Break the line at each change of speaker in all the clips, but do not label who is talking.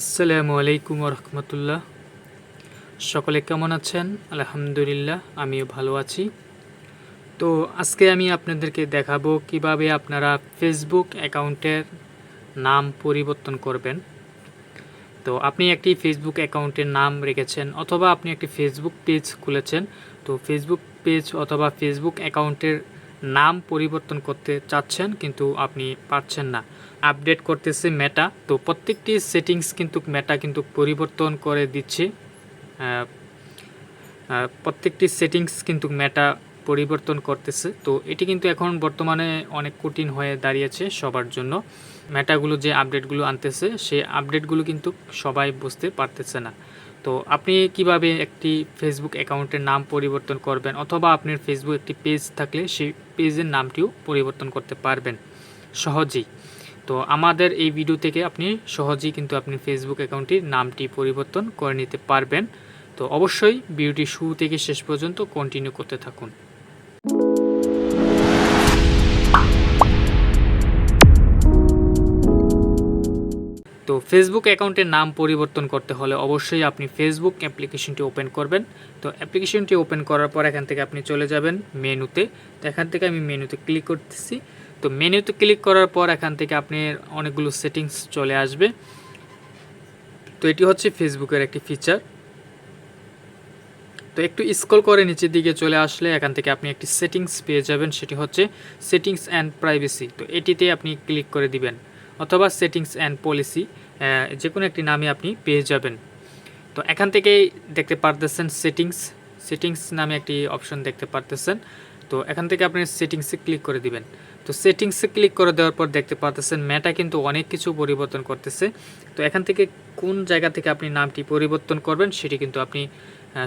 আসসালামু আলাইকুম রহমতুল্লাহ। সকলে কেমন আছেন? আলহামদুলিল্লাহ, আমিও ভালো আছি। তো আজকে আমি আপনাদেরকে দেখাবো কীভাবে আপনারা ফেসবুক অ্যাকাউন্টের নাম পরিবর্তন করবেন। তো আপনি একটি ফেসবুক অ্যাকাউন্টের নাম রেখেছেন অথবা আপনি একটি ফেসবুক পেজ খুলেছেন, তো ফেসবুক পেজ অথবা ফেসবুক অ্যাকাউন্টের নাম পরিবর্তন করতে চাচ্ছেন, কিন্তু আপনি পারছেন না। আপডেট করতেছে মেটা তো প্রত্যেকটি সেটিংস কিন্তু মেটা কিন্তু পরিবর্তন করে দিচ্ছে। প্রত্যেকটি সেটিংস কিন্তু মেটা পরিবর্তন করতেছে। তো এটি কিন্তু এখন বর্তমানে অনেক কঠিন হয়ে দাঁড়িয়েছে সবার জন্য। মেটাগুলো যে আপডেটগুলো আনতেছে সেই আপডেটগুলো কিন্তু সবাই বুঝতে পারতেছে না। তো আপনি কীভাবে একটি ফেসবুক অ্যাকাউন্টের নাম পরিবর্তন করবেন? অথবা আপনার ফেসবুক একটি পেজ থাকলে সেই পেজের নামটিও পরিবর্তন করতে পারবেন। সহজেই। তো আমাদের এই ভিডিও থেকে আপনি সহজেই কিন্তু আপনি ফেসবুক অ্যাকাউন্টটির নামটি পরিবর্তন করে নিতে পারবেন। তো অবশ্যই ভিডিওটি শুরু থেকে শেষ পর্যন্ত কন্টিনিউ করতে থাকুন। তো ফেসবুক অ্যাকাউন্টের নাম পরিবর্তন করতে হলে অবশ্যই আপনি ফেসবুক অ্যাপ্লিকেশনটি ওপেন করবেন। তো অ্যাপ্লিকেশনটি ওপেন করার পর এখান থেকে আপনি চলে যাবেন মেনুতে। তো এখান থেকে আমি মেনুতে ক্লিক করতেছি। তো মেনুতে ক্লিক করার পর এখান থেকে আপনি অনেকগুলো সেটিংস চলে আসবে। তো এটি হচ্ছে ফেসবুকের একটি ফিচার তো একটু স্ক্রল করে নিচের দিকে চলে আসলে এখান থেকে আপনি একটি সেটিংস পেয়ে যাবেন। সেটি হচ্ছে সেটিংস অ্যান্ড প্রাইভেসি তো এটিতে আপনি ক্লিক করে দিবেন। অথবা সেটিংস অ্যান্ড পলিসি যে কোনো একটি নামে আপনি পেয়ে যাবেন। তো এখান থেকেই দেখতে পারতেছেন সেটিংস। সেটিংস নামে একটি অপশন দেখতে পারতেছেন। তো এখান থেকে আপনি সেটিংসে ক্লিক করে দিবেন। তো সেটিংসে ক্লিক করে দেওয়ার পর দেখতে পারতেছেন মেটা কিন্তু অনেক কিছু পরিবর্তন করতেছে। তো এখান থেকে কোন জায়গা থেকে আপনি নামটি পরিবর্তন করবেন, সেটি কিন্তু আপনি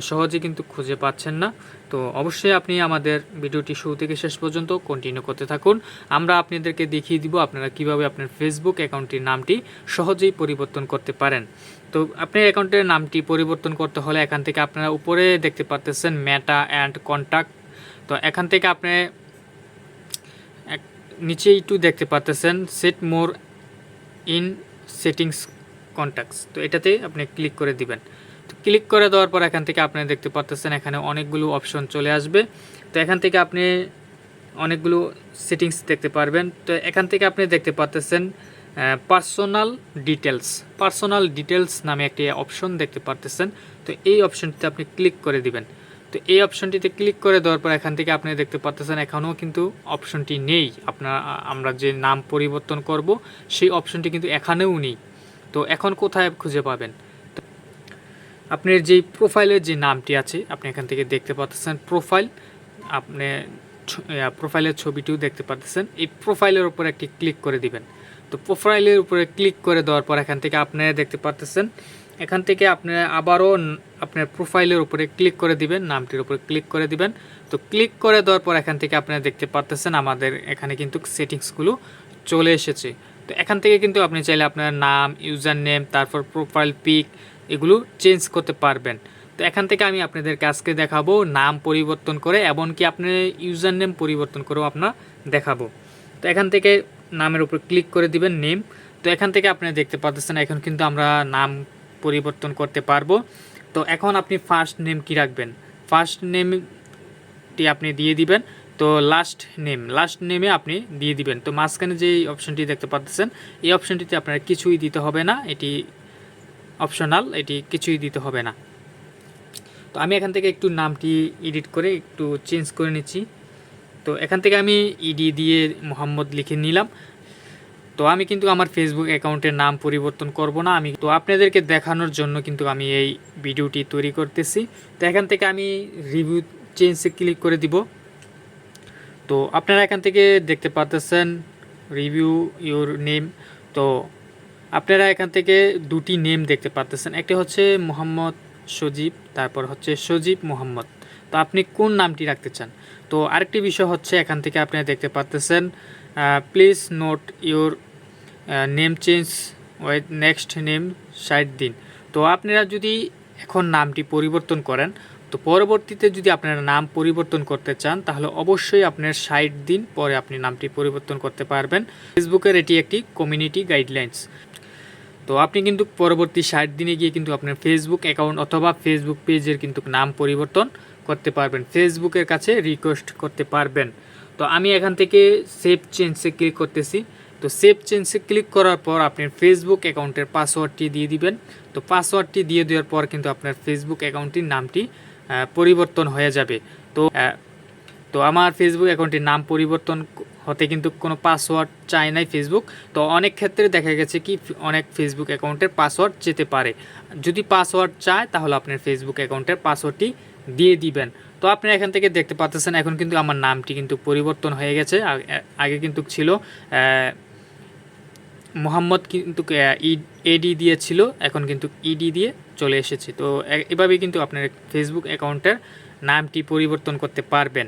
সহজে কিন্তু খুঁজে পাচ্ছেন না। তো অবশ্যই আপনি আমাদের ভিডিওটি শুরু থেকে শেষ পর্যন্ত কন্টিনিউ করতে থাকুন। আমরা আপনাদেরকে দেখিয়ে দিব আপনারা কীভাবে আপনার ফেসবুক অ্যাকাউন্টটির নামটি সহজেই পরিবর্তন করতে পারেন। তো আপনার অ্যাকাউন্টের নামটি পরিবর্তন করতে হলে এখান থেকে আপনারা উপরে দেখতে পাচ্তেছেন মেটা অ্যান্ড কন্ট্যাক্ট তো এখান থেকে আপনি নিচে একটু দেখতে পাচ্তেছেন set more in settings contacts তো এটাতে আপনি ক্লিক করে দিবেন। ক্লিক করে দেওয়ার পর এখান থেকে আপনি দেখতে পাচ্তেছেন এখানে অনেকগুলো অপশন চলে আসবে। তো এখান থেকে আপনি অনেকগুলো সেটিংস দেখতে পারবেন। তো এখান থেকে আপনি দেখতে পাচ্তেছেন পার্সোনাল ডিটেলস পার্সোনাল ডিটেলস নামে একটি অপশন দেখতে পারতেছেন। তো এই অপশনটিতে আপনি ক্লিক করে দিবেন। তো এই অপশনটিতে ক্লিক করে দেওয়ার পর এখান থেকে আপনি দেখতে পাচ্তেছেন এখনও কিন্তু অপশনটি নেই। আপনার আমরা যে নাম পরিবর্তন করব, সেই অপশনটি কিন্তু এখানেও নেই। তো এখন কোথায় খুঁজে পাবেন? আপনার যেই প্রোফাইলের যে নামটি আছে, আপনি এখান থেকে দেখতে পাচ্ছেন প্রোফাইল আপনি প্রোফাইলের ছবিটিও দেখতে পাচ্ছেন এই প্রোফাইলের উপর একটি ক্লিক করে দিবেন। তো প্রোফাইলের উপরে ক্লিক করে দেওয়ার পর এখান থেকে আপনারা দেখতে পাচ্ছেন এখান থেকে আপনি আবারও আপনার প্রোফাইলের উপরে ক্লিক করে দিবেন, নামটির উপরে ক্লিক করে দিবেন। তো ক্লিক করে দেওয়ার পর এখান থেকে আপনারা দেখতে পাচ্ছেন আমাদের এখানে কিন্তু সেটিংসগুলো চলে এসেছে। তো এখান থেকে কিন্তু আপনি চাইলে আপনার নাম ইউজার নেম তারপর প্রোফাইল পিক এগুলো চেঞ্জ করতে পারবেন। তো এখান থেকে আমি আপনাদেরকে আজকে দেখাবো নাম পরিবর্তন করে, এমনকি আপনার ইউজার নেম পরিবর্তন করেও আপনার দেখাবো। তো এখান থেকে নামের উপর ক্লিক করে দিবেন নেম তো এখান থেকে আপনি দেখতে পাচ্ছেন এখন কিন্তু আমরা নাম পরিবর্তন করতে পারব। তো এখন আপনি ফার্স্ট নেম কি রাখবেন? ফার্স্ট নেমটি আপনি দিয়ে দিবেন, তো লাস্ট নেম লাস্ট নেমে আপনি দিয়ে দিবেন। তো মাঝখানে যে অপশনটি দেখতে পাচ্ছেন এই অপশনটিতে আপনার কিছুই দিতে হবে না, এটি অপশনাল এটি কিছুই দিতে হবে না। তো আমি এখান থেকে একটু নামটি এডিট করে একটু চেঞ্জ করে নিচ্ছি। তো এখান থেকে আমি ইডি দিয়ে মোহাম্মদ লিখে নিলাম। তো আমি কিন্তু আমার ফেসবুক অ্যাকাউন্টের নাম পরিবর্তন করব না। আমি তো আপনাদেরকে দেখানোর জন্য কিন্তু আমি এই ভিডিওটি তৈরি করতেছি। তো এখান থেকে আমি রিভিউ চেঞ্জে ক্লিক করে দিব। তো আপনারা এখান থেকে দেখতে পাচ্তেছেন রিভিউ ইউর নেম তো আপনারা এখান থেকে দুটি নেম দেখতে পাচ্তেছেন একটি হচ্ছে মোহাম্মদ সজীব, তারপর হচ্ছে সজীব মোহাম্মদ। তো আপনি কোন নামটি রাখতে চান? তো আরেকটি বিষয় হচ্ছে, এখান থেকে আপনি দেখতে পাচ্তেছেন please note your name change with next name ষাট দিন তো আপনারা যদি এখন নামটি পরিবর্তন করেন, তো পরবর্তীতে যদি আপনারা নাম পরিবর্তন করতে চান, তাহলে অবশ্যই আপনার ষাট দিন পরে আপনি নামটি পরিবর্তন করতে পারবেন। ফেসবুকের এটি একটি কমিউনিটি গাইডলাইন্স তো আপনি কিন্তু পরবর্তী ষাট দিনে গিয়ে কিন্তু আপনার ফেসবুক অ্যাকাউন্ট অথবা ফেসবুক পেজের কিন্তু নাম পরিবর্তন করতে পারবেন। ফেসবুকের কাছে রিকোয়েস্ট করতে পারবেন। তো আমি এখান থেকে সেভ চেঞ্জে ক্লিক করতেছি। তো সেভ চেঞ্জে ক্লিক করার পর আপনার ফেসবুক অ্যাকাউন্টের পাসওয়ার্ডটি দিয়ে দিবেন। তো পাসওয়ার্ডটি দিয়ে দেওয়ার পর কিন্তু আপনার ফেসবুক অ্যাকাউন্টটির নামটি পরিবর্তন হয়ে যাবে। তো তো আমার ফেসবুক অ্যাকাউন্টের নাম পরিবর্তন হতে কিন্তু কোনো পাসওয়ার্ড চায় নাই ফেসবুক তো অনেক ক্ষেত্রে দেখা গেছে কি, অনেক ফেসবুক অ্যাকাউন্টের পাসওয়ার্ড যেতে পারে। যদি পাসওয়ার্ড চায়, তাহলে আপনার ফেসবুক অ্যাকাউন্টের পাসওয়ার্ডটি দিয়ে দিবেন। তো আপনি এখান থেকে দেখতে পাচ্ছেন, এখন কিন্তু আমার নামটি কিন্তু পরিবর্তন হয়ে গেছে। আগে কিন্তু ছিল মোহাম্মদ কিন্তু এডি দিয়ে ছিল এখন কিন্তু ইডি দিয়ে চলে এসেছে। তো এভাবেই কিন্তু আপনার ফেসবুক অ্যাকাউন্টের নামটি পরিবর্তন করতে পারবেন।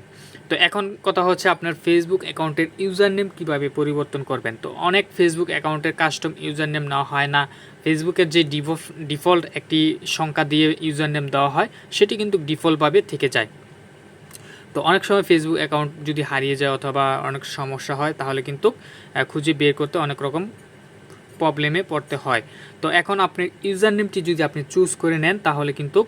তো এখন কথা হচ্ছে আপনার ফেসবুক অ্যাকাউন্টের ইউজার নেম কীভাবে পরিবর্তন করবেন। তো অনেক ফেসবুক অ্যাকাউন্টের কাস্টম ইউজার নেম নেওয়া হয় না। ফেসবুকের যে ডিফল্ট একটি সংখ্যা দিয়ে ইউজার নেম দেওয়া হয়, সেটি কিন্তু ডিফল্টভাবে থেকে যায়। তো অনেক সময় ফেসবুক অ্যাকাউন্ট যদি হারিয়ে যায় অথবা অনেক সমস্যা হয়, তাহলে কিন্তু খুঁজে বের করতে অনেক রকম প্রবলেমে পড়তে হয়। তো এখন আপনার ইউজার নেমটি যদি আপনি চুজ করে নেন, তাহলে কিন্তু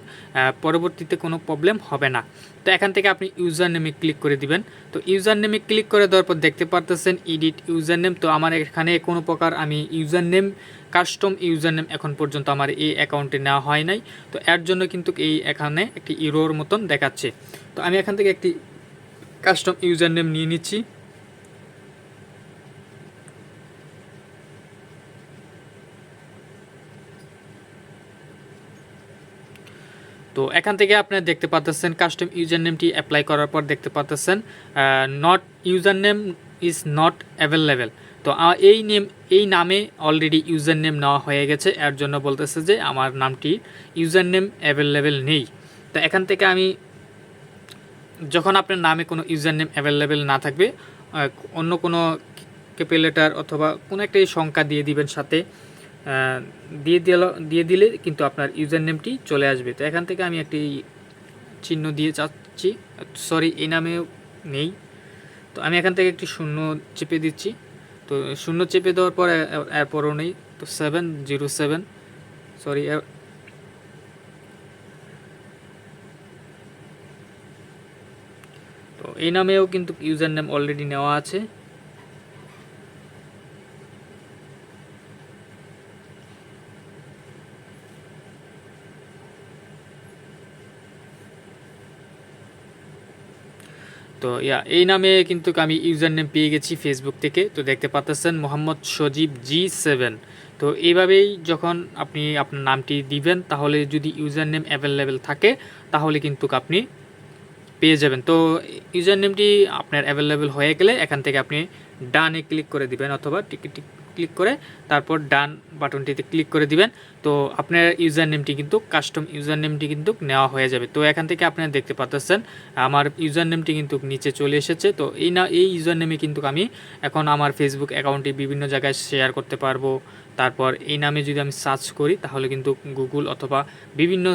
পরবর্তীতে কোনো প্রবলেম হবে না। তো এখান থেকে আপনি ইউজার নেমে ক্লিক করে দিবেন। তো ইউজার নেমে ক্লিক করে দেওয়ার পর দেখতে পারতেছেন এডিট ইউজার নেম তো আমার এখানে কোনো প্রকার আমি user name custom user name এখন পর্যন্ত আমার এই অ্যাকাউন্টে নেওয়া হয় নাই। তো এর জন্য কিন্তু এই এখানে একটি ইরোর মতন দেখাচ্ছে। তো আমি এখান থেকে একটি কাস্টম ইউজার নেম নিয়ে নিচ্ছি। তো এখান থেকে আপনারা দেখতে পাচ্ছেন কাস্টম ইউজার নেমটি অ্যাপ্লাই করার পর দেখতে পাচ্ছেন not user name is not available তো এই নেম, এই নামে অলরেডি ইউজার নেম নেওয়া হয়ে গেছে। এর জন্য বলতেছে যে আমার নামটি ইউজার নেম অ্যাভেলেবেল নেই। তো এখান থেকে আমি, যখন আপনার নামে কোনো ইউজার নেম অ্যাভেলেবেল না থাকবে অন্য কোনো ক্যাপিলেটার অথবা কোনো একটা সংখ্যা দিয়ে দিবেন সাথে। দিয়ে দিল, দিয়ে দিলে কিন্তু আপনার ইউজার নেমটি চলে আসবে। তো এখান থেকে আমি একটি চিহ্ন দিয়ে চাচ্ছি সরি, এই নামেও নেই। তো আমি এখান থেকে একটি শূন্য চেপে দিচ্ছি। তো শূন্য চেপে দেওয়ার পর এরপরও নেই। তো সেভেন জিরো সেভেন সরি তো এই নামেও কিন্তু ইউজার নেম অলরেডি নেওয়া আছে। তো, ইয়া, এই নামে কিন্তু আমি ইউজার নেম পেয়ে গেছি ফেসবুক থেকে। তো দেখতে পাচ্ছেন মোহাম্মদ সজীব জি সেভেন। তো এইভাবেই যখন আপনি আপনার নামটি দিবেন, তাহলে যদি ইউজার নেম অ্যাভেলেবেল থাকে, তাহলে কিন্তু আপনি পেয়ে যাবেন। তো ইউজার নেমটি আপনার অ্যাভেলেবেল হয়ে গেলে এখান থেকে আপনি ডানে ক্লিক করে দিবেন অথবা টিকিট ক্লিক করে তারপর ডান বাটনটিতে ক্লিক করে দিবেন। তো আপনার ইউজার নেমটি কিন্তু কাস্টম ইউজার নেমটি কিন্তু নেওয়া হয়ে যাবে। তো এখান থেকে আপনারা দেখতে পাচ্ছেন আমার ইউজার নেমটি কিন্তু নিচে চলে এসেছে। তো এই না, এই ইউজার নেমে কিন্তু আমি এখন আমার ফেসবুক অ্যাকাউন্টে বিভিন্ন জায়গায় শেয়ার করতে পারব। তারপর এই নামে যদি আমি সার্চ করি, তাহলে কিন্তু গুগল অথবা বিভিন্ন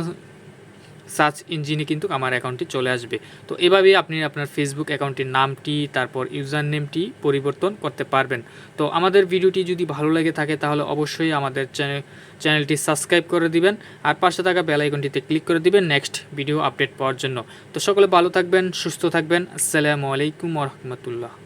সার্চ ইঞ্জিনে কিন্তু আমার অ্যাকাউন্টটি চলে আসবে। তো এভাবেই আপনি আপনার ফেসবুক অ্যাকাউন্টের নামটি, তারপর ইউজার নেমটি পরিবর্তন করতে পারবেন। তো আমাদের ভিডিওটি যদি ভালো লেগে থাকে, তাহলে অবশ্যই আমাদের চ্যানেল চ্যানেলটি সাবস্ক্রাইব করে দিবেন, আর পাশে থাকা বেল আইকনটিতে ক্লিক করে দিবেন নেক্সট ভিডিও আপডেট পাওয়ার জন্য। তো সকলে ভালো থাকবেন, সুস্থ থাকবেন। আসসালামু আলাইকুম রহমতুল্লাহ।